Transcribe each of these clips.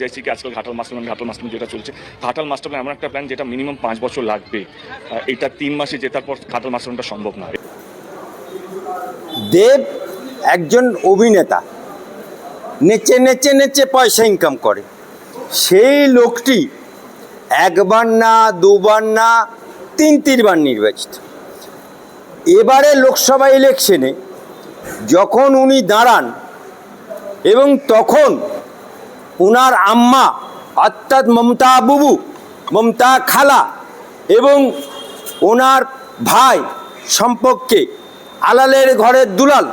চাইছি কি আজকাল Ghatal master plan, Ghatal master যেটা চলছে, ঘাটাল মাস্টার প্ল্যান এমন একটা প্ল্যান যেটা মিনিমাম পাঁচ বছর লাগবে। এটা তিন মাসে জেতার পর ঘাটাল মাস্টার সম্ভব না দেব একজন অভিনেতা, নেচে নেচে নেচে পয়সা ইনকাম করে। সেই লোকটি একবার না, দুবার না, তিন, তিনবার নির্বাচিত। এবারে লোকসভা ইলেকশনে যখন উনি দাঁড়ান এবং তখন উনার আম্মা, অর্থাৎ মমতা বুবু, মমতা খালা এবং ওনার ভাই সম্পর্কে আলালের ঘরের দুলাল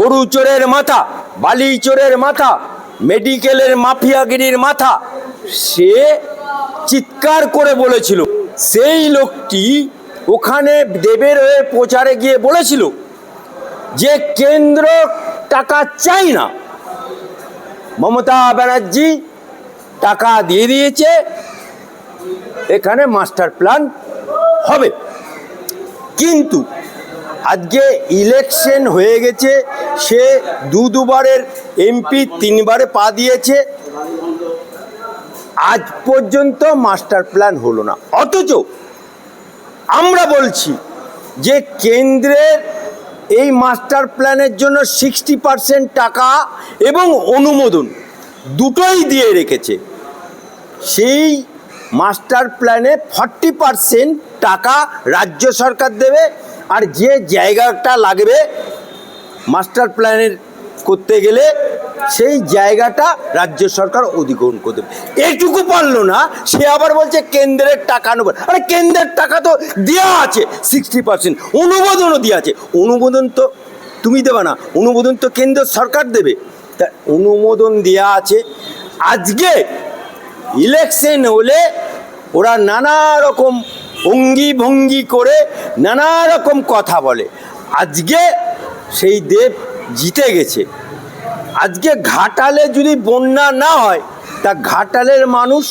গরু চোরের মাথা বালি চোরের মাথা, মেডিকেলের মাফিয়াগিরির মাথা, সে চিৎকার করে বলেছিল। সেই লোকটি ওখানে দেবের হয়ে প্রচারে গিয়ে বলেছিল যে কেন্দ্র টাকা চাই না। মমতা ব্যানার্জি টাকা দিয়ে দিয়েছে। এখানে মাস্টার প্ল্যান হবে। কিন্তু আজকে ইলেকশন হয়ে গেছে, সে দু দুবারের এমপি তিনবারে পা দিয়েছে। আজ পর্যন্ত মাস্টার প্ল্যান হলো না। অথচ আমরা বলছি যে কেন্দ্রের এই মাস্টার প্ল্যানের জন্য সিক্সটি পার্সেন্ট টাকা এবং অনুমোদন দুটোই দিয়ে রেখেছে। সেই মাস্টার প্ল্যানে ফর্টি পার্সেন্ট টাকা রাজ্য সরকার দেবে আর যে জায়গাটা লাগবে মাস্টার প্ল্যানের করতে গেলে সেই জায়গাটা রাজ্য সরকার অধিগ্রহণ করে দেবে এইটুকু পারল না, সে আবার বলছে কেন্দ্রের টাকা নেবে আরে কেন্দ্রের টাকা তো দেওয়া আছে সিক্সটি পার্সেন্ট অনুমোদনও দেওয়া আছে। অনুমোদন তো তুমি দেবে না, অনুমোদন তো কেন্দ্র সরকার দেবে। তা অনুমোদন দেওয়া আছে, আজকে ইলেকশন হলে ওরা নানা রকম অঙ্গি ভঙ্গি করে নানা রকম কথা বলে। আজকে সেই দেব জিতে গেছে। আজকে ঘাটালে যদি বন্যা না হয়, তা ঘাটালের মানুষ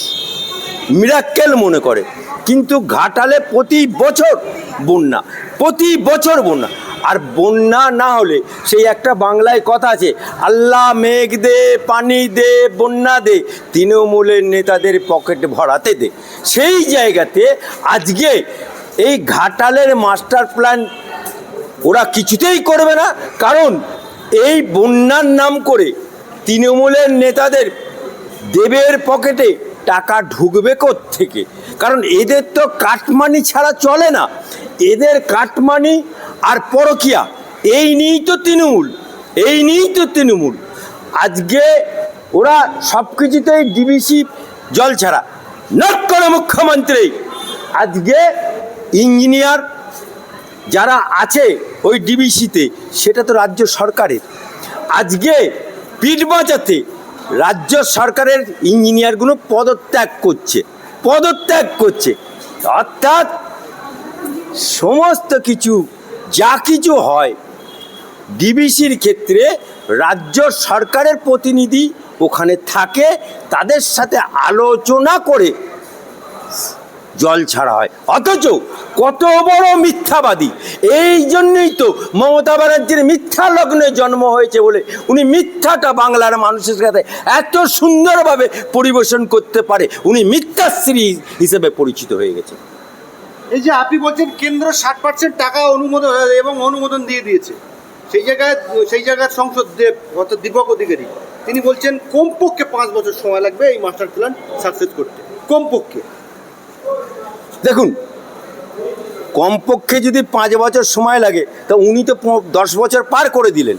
মিরাক্কেল মনে করে। কিন্তু ঘাটালে প্রতি বছর বন্যা, প্রতি বছর বন্যা। আর বন্যা না হলে সেই একটা বাংলায় কথা আছে, আল্লাহ মেঘ দে, পানি দে, বন্যা দে, তৃণমূলের নেতাদের পকেট ভরাতে দে। সেই জায়গাতে আজকে এই ঘাটালের মাস্টার প্ল্যান ওরা কিছুতেই করবে না। কারণ এই বন্যার নাম করে তৃণমূলের নেতাদের দেবের পকেটে টাকা ঢুকবে থেকে কারণ এদের তো কাটমানি ছাড়া চলে না। এদের কাটমানি আর পরকিয়া, এই নিয়েই তো তৃণমূল, এই নিয়েই তো তৃণমূল। আজকে ওরা সব কিছুতেই ডিবিসি জল ছাড়া। নট করে মুখ্যমন্ত্রী। আজকে ইঞ্জিনিয়ার যারা আছে ওই ডিবিসিতে, সেটা তো রাজ্য সরকারের। আজকে পিঠ বাঁচাতে রাজ্য সরকারের ইঞ্জিনিয়ারগুলো পদত্যাগ করছে পদত্যাগ করছে। অর্থাৎ সমস্ত কিছু, যা কিছু হয়, ডিবিসির ক্ষেত্রে রাজ্য সরকারের প্রতিনিধি ওখানে থাকে, তাদের সাথে আলোচনা করে জল ছাড়া হয়। অথচ কত বড় মিথ্যাবাদী। এই জন্যই তো মমতা ব্যানার্জির মিথ্যা লগ্নে জন্ম হয়েছে বলে উনি মিথ্যাটা বাংলার মানুষের কাছে এত সুন্দরভাবে পরিবেশন করতে পারে। উনি মিথ্যাশ্রী হিসেবে পরিচিত হয়ে গেছে। এই যে আপনি বলছেন কেন্দ্র ষাট পার্সেন্ট টাকা অনুমোদন, এবং অনুমোদন দিয়ে দিয়েছে। সেই জায়গায়, সেই জায়গার সংসদ দেব, অর্থাৎ দীপক অধিকারী, তিনি বলছেন, কমপক্ষে পাঁচ বছর সময় লাগবে এই মাস্টার প্ল্যান সাকসেস করতে। কমপক্ষে। দেখুন, কমপক্ষে যদি পাঁচ বছর সময় লাগে, তা উনি তো দশ বছর পার করে দিলেন।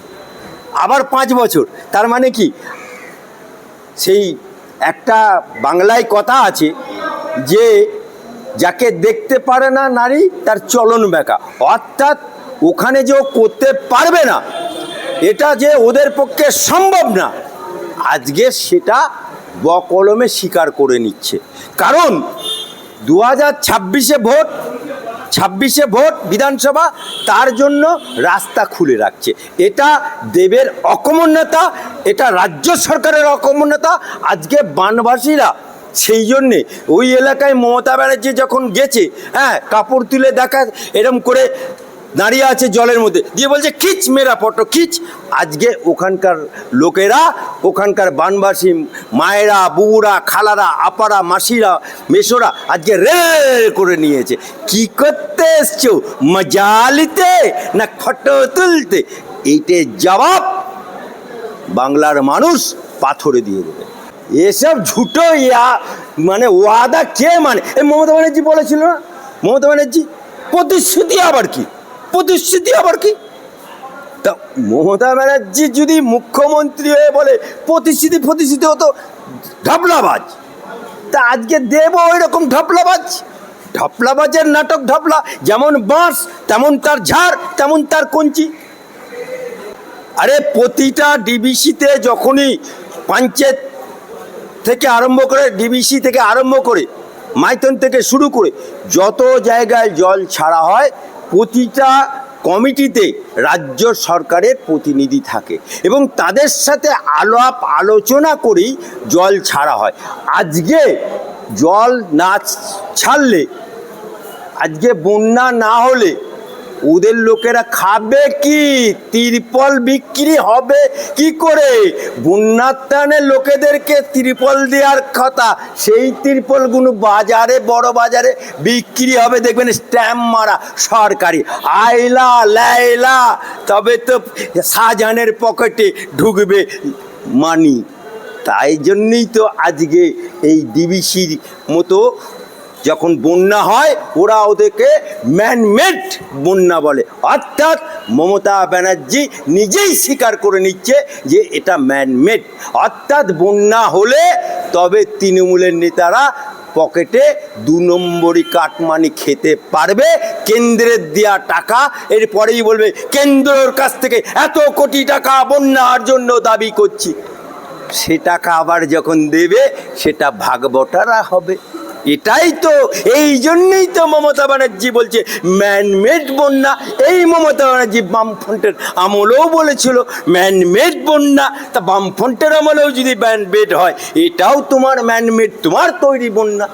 আবার পাঁচ বছর, তার মানে কি? সেই একটা বাংলায় কথা আছে যে, যাকে দেখতে পারে না নারী, তার চলন বেকা অর্থাৎ, ওখানে যে করতে পারবে না, এটা যে ওদের পক্ষে সম্ভব না, আজকে সেটা বকলমে স্বীকার করে নিচ্ছে। কারণ দু হাজার ছাব্বিশে ভোট ছাব্বিশে ভোট বিধানসভা, তার জন্য রাস্তা খুলে রাখছে। এটা দেবের অকমন্যতা এটা রাজ্য সরকারের অকমন্যতা আজকে বানবাসীরা সেই জন্যে ওই এলাকায় মমতা ব্যানার্জি যখন গেছে হ্যাঁ কাপড় তুলে দেখা, এরম করে দাঁড়িয়ে আছে জলের মধ্যে। দিয়ে বলছে, খিচ মেরা ফটো খিচ। আজকে ওখানকার লোকেরা, ওখানকার বানবাসী মায়েরা বুবুরা খালারা, আপারা, মাসিরা, মেসোরা আজকে রে করে নিয়েছে। কি করতে এসছো? মজা নিতে না ফটো তুলতে? এইটার জবাব বাংলার মানুষ পাথরে দিয়ে দেবে। এসব ঝুটো ইয়া মানে ওয়াদা কে মানে? এই মমতা ব্যানার্জি বলেছিল না? মমতা ব্যানার্জি, প্রতিশ্রুতি আবার কি? প্রতিশ্রুতি আবার কি? তা মমতা ব্যানার্জি যদি মুখ্যমন্ত্রী হয়ে বলে প্রতিশ্রুতি প্রতিশ্রুতি হতো ঢাপলাবাজ। তা আজকে দেব ওই রকম ঢাপলাবাজ। ঢাপলাবাজের নাটক ঢাপলা, যেমন বাঁশ, তেমন তার ঝাড়, তেমন তার কঞ্চি। আরে প্রতিটা ডিবিসিতে যখনই পঞ্চায়েত থেকে আরম্ভ করে, ডিবিসি থেকে আরম্ভ করে, মাইথন থেকে শুরু করে, যত জায়গায় জল ছাড়া হয় প্রতিটা কমিটিতে রাজ্য সরকারের প্রতিনিধি থাকে এবং তাদের সাথে আলাপ আলোচনা করেই জল ছাড়া হয়। আজকে জল না ছাড়লে, আজকে বন্যা না হলে ওদের লোকেরা খাবে কি? তিরপল বিক্রি হবে কি করে? বন্যার টানে লোকেদেরকে তিরপল দেওয়ার কথা, সেই তিরপলগুলো বাজারে, বড় বাজারে বিক্রি হবে। দেখবেন স্ট্যাম্প মারা সরকারি। আইলা লাইলা, তবে তো শাহজাহানের পকেটে ঢুকবে মানি তাই জন্যই তো আজকে এই ডিবিসির মতো যখন বন্যা হয়, ওরা ওদেরকে ম্যানমেড বন্যা বলে। অর্থাৎ মমতা ব্যানার্জি নিজেই স্বীকার করে নিচ্ছে যে এটা ম্যানমেড অর্থাৎ বন্যা হলে তবে তৃণমূলের নেতারা পকেটে দু নম্বরই কাটমানি খেতে পারবে কেন্দ্রের দেওয়া টাকা, এরপরেই বলবে, কেন্দ্রর কাছ থেকে এত কোটি টাকা বন্যার জন্য দাবি করছি। সে টাকা আবার যখন দেবে, সেটা ভাগবটারা হবে। এটাই তো, এই জন্যই তো মমতা ব্যানার্জি বলছে ম্যানমেড বন্যা। এই মমতা ব্যানার্জি বামফ্রন্টের আমলেও বলেছিল ম্যানমেড বন্যা। তা বামফ্রন্টের আমলেও যদি ম্যানমেড হয়, এটাও তোমার ম্যানমেড তোমার তৈরি বন্যা।